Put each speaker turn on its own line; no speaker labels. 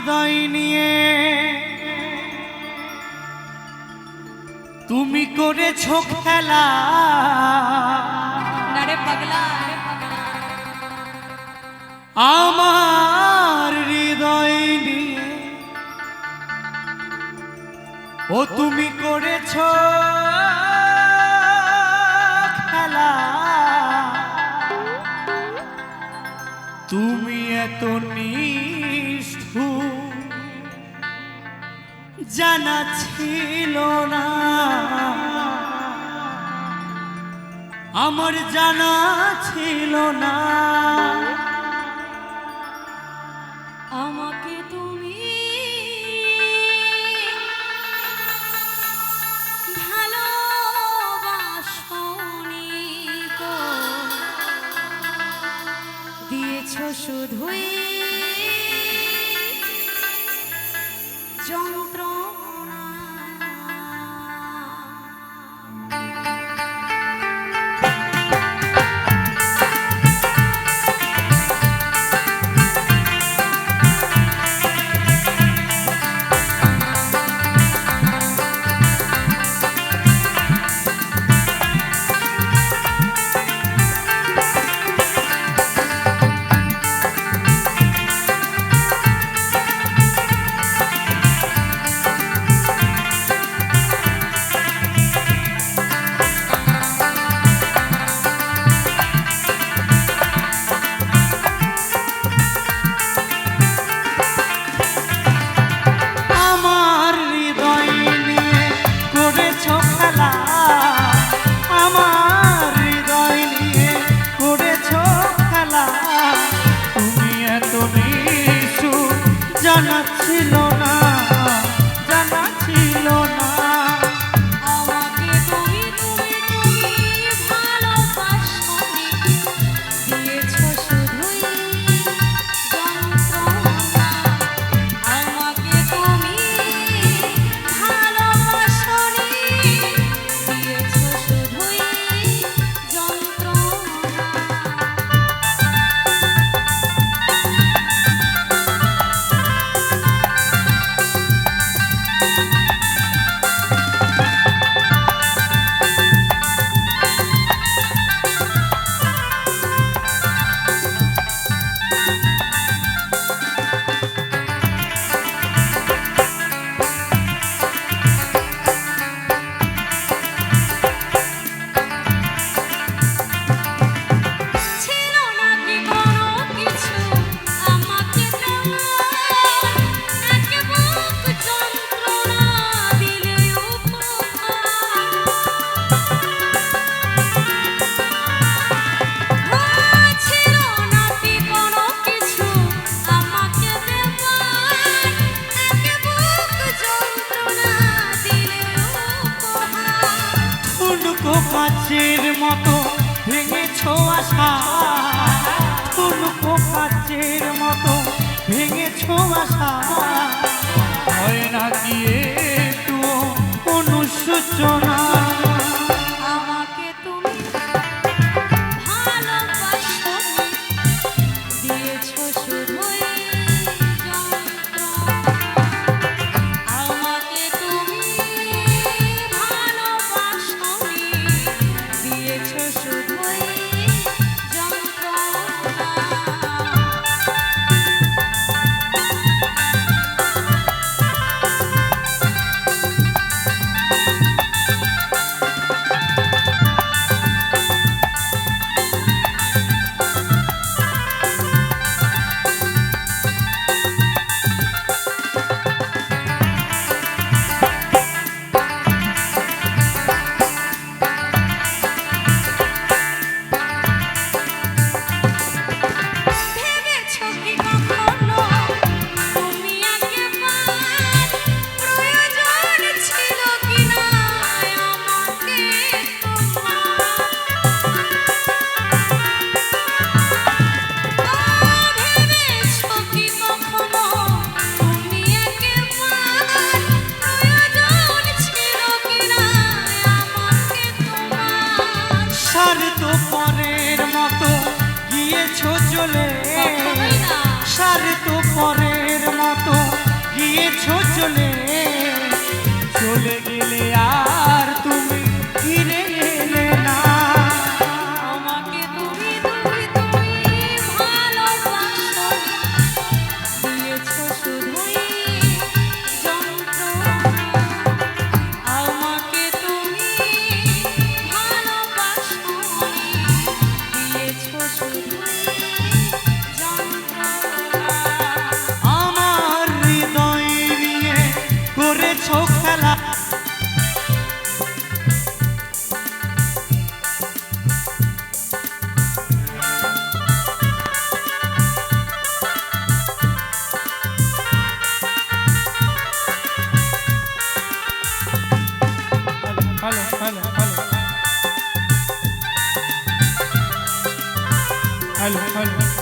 হৃদয় নিয়ে। তুমি করেছ খেলা। আমার হৃদয় নিয়ে। ও তুমি করেছ খেলা। তুমি এত নিষ্ঠু জানা ছিল না। আমার জানা ছিল না।
আমাকে তুমি ভালোবাসনি গো। দিয়েছ শুধুই যন্ত্রণা
কাচের মতো ভেঙেছ আশা। ঠুনকো কাচের মতো ভেঙেছ আশা। হয় না গিয়ে একটু অনুশোচনা?
দিয়েছ শুধুই চলে গেলে আর হ্যালো হ্যালো